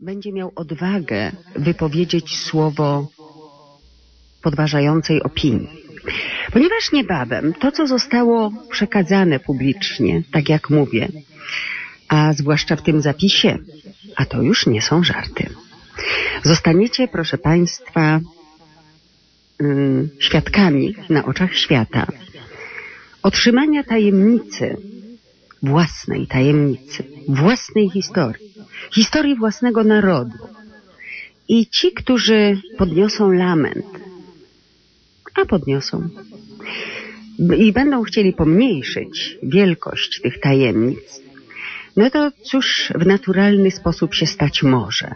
będzie miał odwagę wypowiedzieć słowo podważającej opinii. Ponieważ niebawem to, co zostało przekazane publicznie, tak jak mówię, a zwłaszcza w tym zapisie, a to już nie są żarty, zostaniecie, proszę Państwa, yy, świadkami na oczach świata otrzymania tajemnicy, własnej tajemnicy, własnej historii, historii własnego narodu. I ci, którzy podniosą lament, a podniosą, i będą chcieli pomniejszyć wielkość tych tajemnic, no to cóż w naturalny sposób się stać może.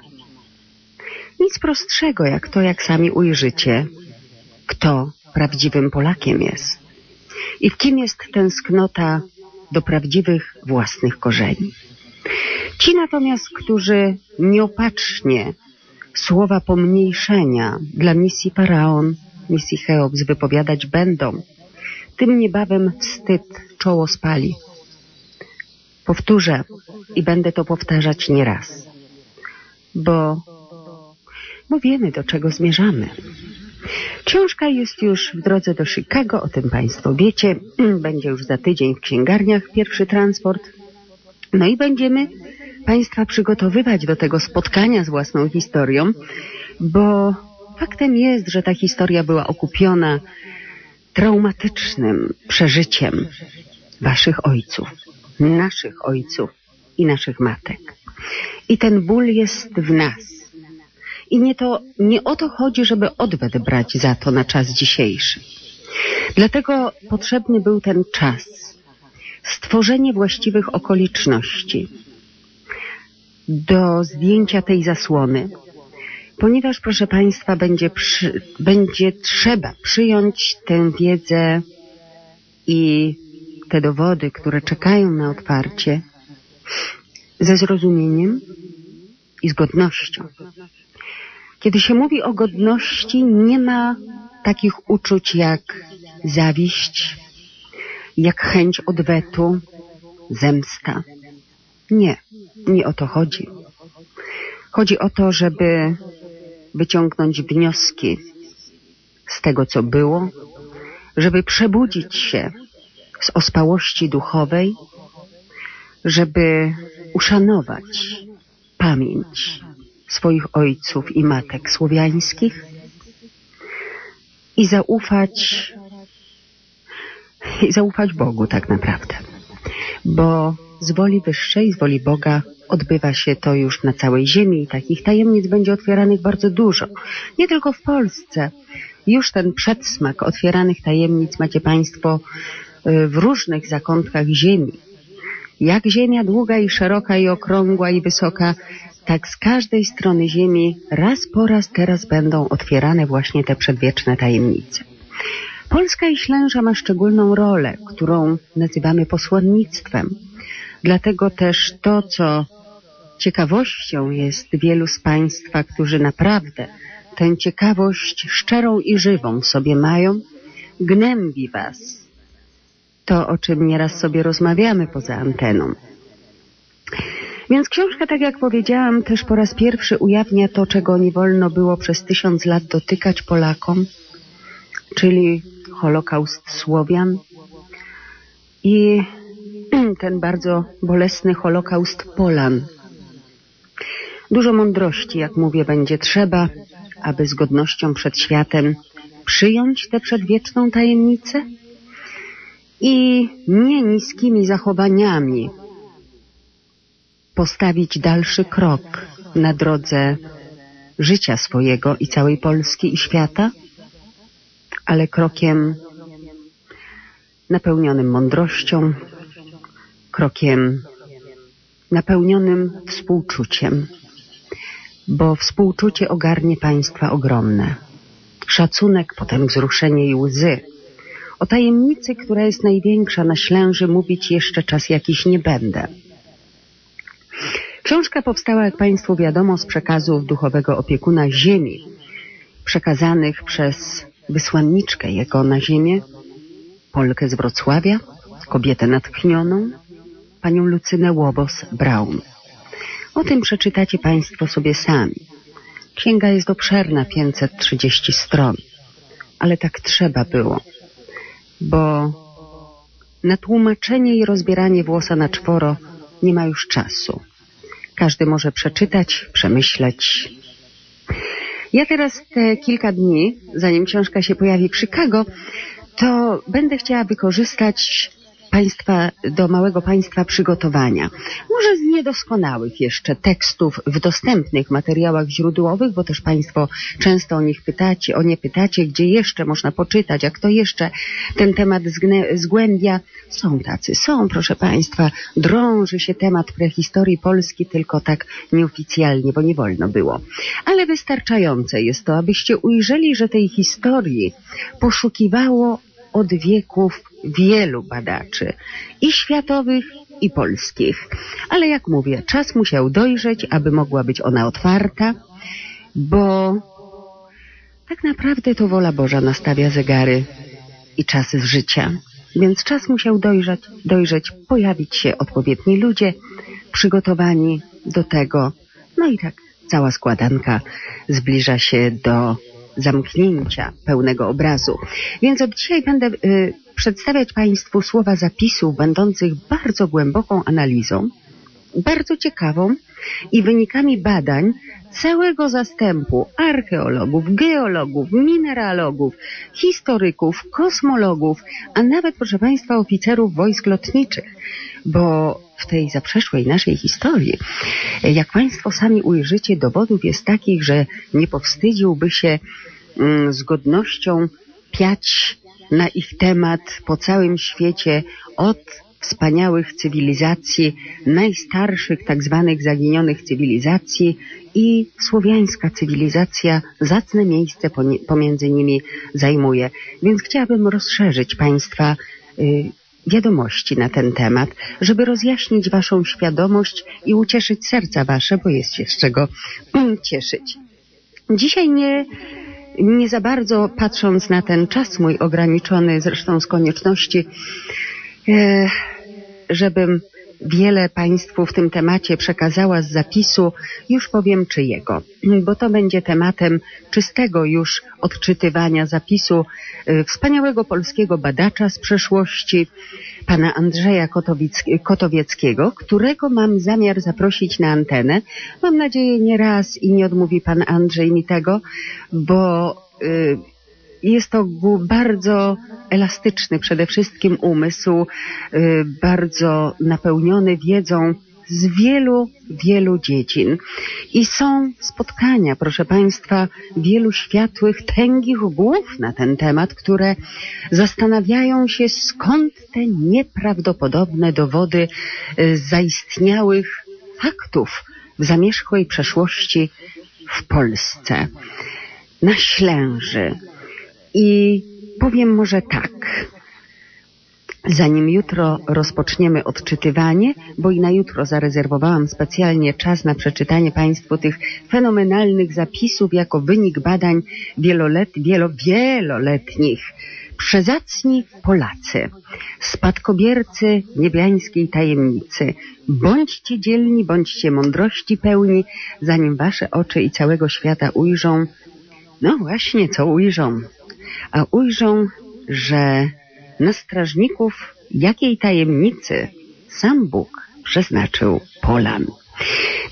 Nic prostszego jak to, jak sami ujrzycie, kto prawdziwym Polakiem jest i w kim jest tęsknota do prawdziwych własnych korzeni. Ci natomiast, którzy nieopatrznie słowa pomniejszenia dla misji Faraon, misji Cheops wypowiadać będą, tym niebawem wstyd czoło spali. Powtórzę i będę to powtarzać nieraz, bo, bo wiemy, do czego zmierzamy. Książka jest już w drodze do Chicago, o tym Państwo wiecie. Będzie już za tydzień w księgarniach pierwszy transport. No i będziemy Państwa przygotowywać do tego spotkania z własną historią, bo faktem jest, że ta historia była okupiona traumatycznym przeżyciem Waszych ojców, naszych ojców i naszych matek. I ten ból jest w nas. I nie, to, nie o to chodzi, żeby odwet brać za to na czas dzisiejszy. Dlatego potrzebny był ten czas, stworzenie właściwych okoliczności do zdjęcia tej zasłony, ponieważ, proszę Państwa, będzie, przy, będzie trzeba przyjąć tę wiedzę i te dowody, które czekają na otwarcie, ze zrozumieniem i z godnością. Kiedy się mówi o godności, nie ma takich uczuć jak zawiść, jak chęć odwetu, zemsta. Nie, nie o to chodzi. Chodzi o to, żeby wyciągnąć wnioski z tego, co było, żeby przebudzić się z ospałości duchowej, żeby uszanować pamięć swoich ojców i matek słowiańskich i zaufać i zaufać Bogu tak naprawdę. Bo z woli wyższej, z woli Boga odbywa się to już na całej ziemi i takich tajemnic będzie otwieranych bardzo dużo. Nie tylko w Polsce. Już ten przedsmak otwieranych tajemnic macie Państwo y, w różnych zakątkach ziemi. Jak ziemia długa i szeroka i okrągła i wysoka, tak z każdej strony ziemi raz po raz teraz będą otwierane właśnie te przedwieczne tajemnice. Polska i Ślęża ma szczególną rolę, którą nazywamy posłannictwem. Dlatego też to, co ciekawością jest wielu z Państwa, którzy naprawdę tę ciekawość szczerą i żywą sobie mają, gnębi Was. To, o czym nieraz sobie rozmawiamy poza anteną. Więc książka, tak jak powiedziałam, też po raz pierwszy ujawnia to, czego nie wolno było przez tysiąc lat dotykać Polakom, czyli Holokaust Słowian i ten bardzo bolesny Holokaust Polan. Dużo mądrości, jak mówię, będzie trzeba, aby z godnością przed światem przyjąć tę przedwieczną tajemnicę i nie niskimi zachowaniami postawić dalszy krok na drodze życia swojego i całej Polski i świata, ale krokiem napełnionym mądrością, krokiem napełnionym współczuciem, bo współczucie ogarnie państwa ogromne. Szacunek, potem wzruszenie i łzy. O tajemnicy, która jest największa na Ślęży, mówić jeszcze czas jakiś nie będę. Książka powstała, jak Państwu wiadomo, z przekazów duchowego opiekuna ziemi, przekazanych przez wysłanniczkę jego na ziemię, Polkę z Wrocławia, kobietę natchnioną, panią Lucynę Łobos-Braun. O tym przeczytacie Państwo sobie sami. Księga jest obszerna, 530 stron, ale tak trzeba było, bo na tłumaczenie i rozbieranie włosa na czworo nie ma już czasu. Każdy może przeczytać, przemyśleć. Ja teraz te kilka dni, zanim książka się pojawi w Chicago, to będę chciała wykorzystać państwa, do małego państwa przygotowania. Może z niedoskonałych jeszcze tekstów w dostępnych materiałach źródłowych, bo też państwo często o nich pytacie, o nie pytacie, gdzie jeszcze można poczytać, jak to jeszcze ten temat zgłębia. Są tacy, są, proszę państwa, drąży się temat prehistorii Polski, tylko tak nieoficjalnie, bo nie wolno było. Ale wystarczające jest to, abyście ujrzeli, że tej historii poszukiwało od wieków wielu badaczy i światowych, i polskich. Ale jak mówię, czas musiał dojrzeć, aby mogła być ona otwarta, bo tak naprawdę to wola Boża nastawia zegary i czasy życia. Więc czas musiał dojrzeć, dojrzeć, pojawić się odpowiedni ludzie, przygotowani do tego. No i tak cała składanka zbliża się do zamknięcia pełnego obrazu. Więc od dzisiaj będę y, przedstawiać Państwu słowa zapisów będących bardzo głęboką analizą, bardzo ciekawą i wynikami badań całego zastępu archeologów, geologów, mineralogów, historyków, kosmologów, a nawet, proszę Państwa, oficerów wojsk lotniczych, bo w tej zaprzeszłej naszej historii, jak Państwo sami ujrzycie, dowodów jest takich, że nie powstydziłby się mm, z godnością piać na ich temat po całym świecie od wspaniałych cywilizacji, najstarszych tak zwanych zaginionych cywilizacji i słowiańska cywilizacja zacne miejsce pomiędzy nimi zajmuje. Więc chciałabym rozszerzyć Państwa y, wiadomości na ten temat, żeby rozjaśnić Waszą świadomość i ucieszyć serca Wasze, bo jest się z czego cieszyć. Dzisiaj nie nie za bardzo patrząc na ten czas mój ograniczony, zresztą z konieczności, e, żebym wiele Państwu w tym temacie przekazała z zapisu, już powiem czyjego, bo to będzie tematem czystego już odczytywania zapisu y, wspaniałego polskiego badacza z przeszłości, pana Andrzeja Kotowieckiego, którego mam zamiar zaprosić na antenę. Mam nadzieję nie raz i nie odmówi pan Andrzej mi tego, bo y, jest to bardzo elastyczny przede wszystkim umysł, y, bardzo napełniony wiedzą z wielu, wielu dziedzin. I są spotkania, proszę Państwa, wielu światłych, tęgich głów na ten temat, które zastanawiają się, skąd te nieprawdopodobne dowody y, zaistniałych faktów w zamierzchłej przeszłości w Polsce. Na Ślęży, i powiem może tak. Zanim jutro rozpoczniemy odczytywanie, bo i na jutro zarezerwowałam specjalnie czas na przeczytanie Państwu tych fenomenalnych zapisów jako wynik badań wielolet, wielo, wieloletnich. Przezacni Polacy, spadkobiercy niebiańskiej tajemnicy, bądźcie dzielni, bądźcie mądrości pełni, zanim Wasze oczy i całego świata ujrzą, no właśnie, co ujrzą, a ujrzą, że na strażników jakiej tajemnicy sam Bóg przeznaczył Polan.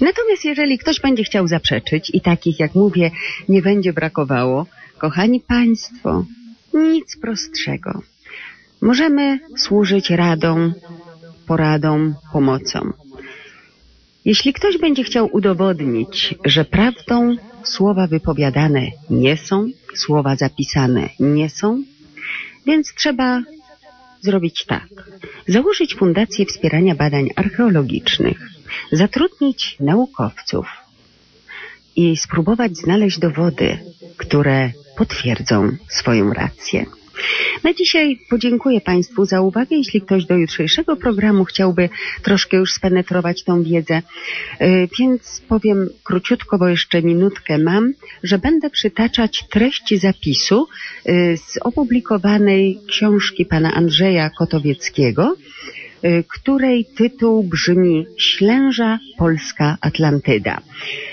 Natomiast jeżeli ktoś będzie chciał zaprzeczyć i takich, jak mówię, nie będzie brakowało, kochani Państwo, nic prostszego. Możemy służyć radą, poradą, pomocą. Jeśli ktoś będzie chciał udowodnić, że prawdą słowa wypowiadane nie są, słowa zapisane nie są, więc trzeba zrobić tak. Założyć Fundację Wspierania Badań Archeologicznych, zatrudnić naukowców i spróbować znaleźć dowody, które potwierdzą swoją rację. Na dzisiaj podziękuję Państwu za uwagę. Jeśli ktoś do jutrzejszego programu chciałby troszkę już spenetrować tą wiedzę, y, więc powiem króciutko, bo jeszcze minutkę mam, że będę przytaczać treści zapisu y, z opublikowanej książki pana Andrzeja Kotowieckiego, której tytuł brzmi Ślęża Polska Atlantyda.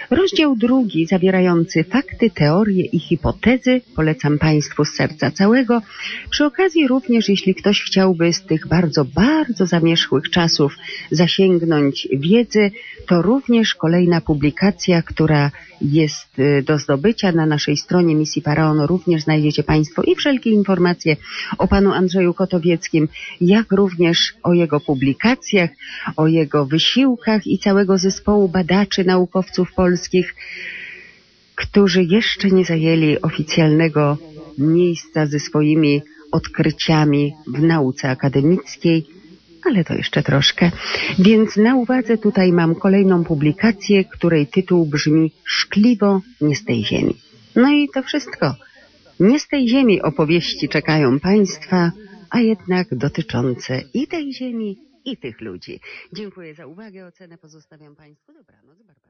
Rozdział drugi, zawierający fakty, teorie i hipotezy, polecam Państwu z serca całego. Przy okazji również, jeśli ktoś chciałby z tych bardzo, bardzo zamierzchłych czasów zasięgnąć wiedzy, to również kolejna publikacja, która jest y, do zdobycia na naszej stronie misji Faraon. Również znajdziecie Państwo i wszelkie informacje o panu Andrzeju Kotowieckim, jak również o jego publikacjach, o jego wysiłkach i całego zespołu badaczy, naukowców polskich, którzy jeszcze nie zajęli oficjalnego miejsca ze swoimi odkryciami w nauce akademickiej, ale to jeszcze troszkę. Więc na uwadze tutaj mam kolejną publikację, której tytuł brzmi Szkliwo nie z tej ziemi. No i to wszystko. Nie z tej ziemi opowieści czekają Państwa, a jednak dotyczące i tej ziemi, i tych ludzi. Dziękuję za uwagę. Ocenę pozostawiam Państwu. Dobranoc.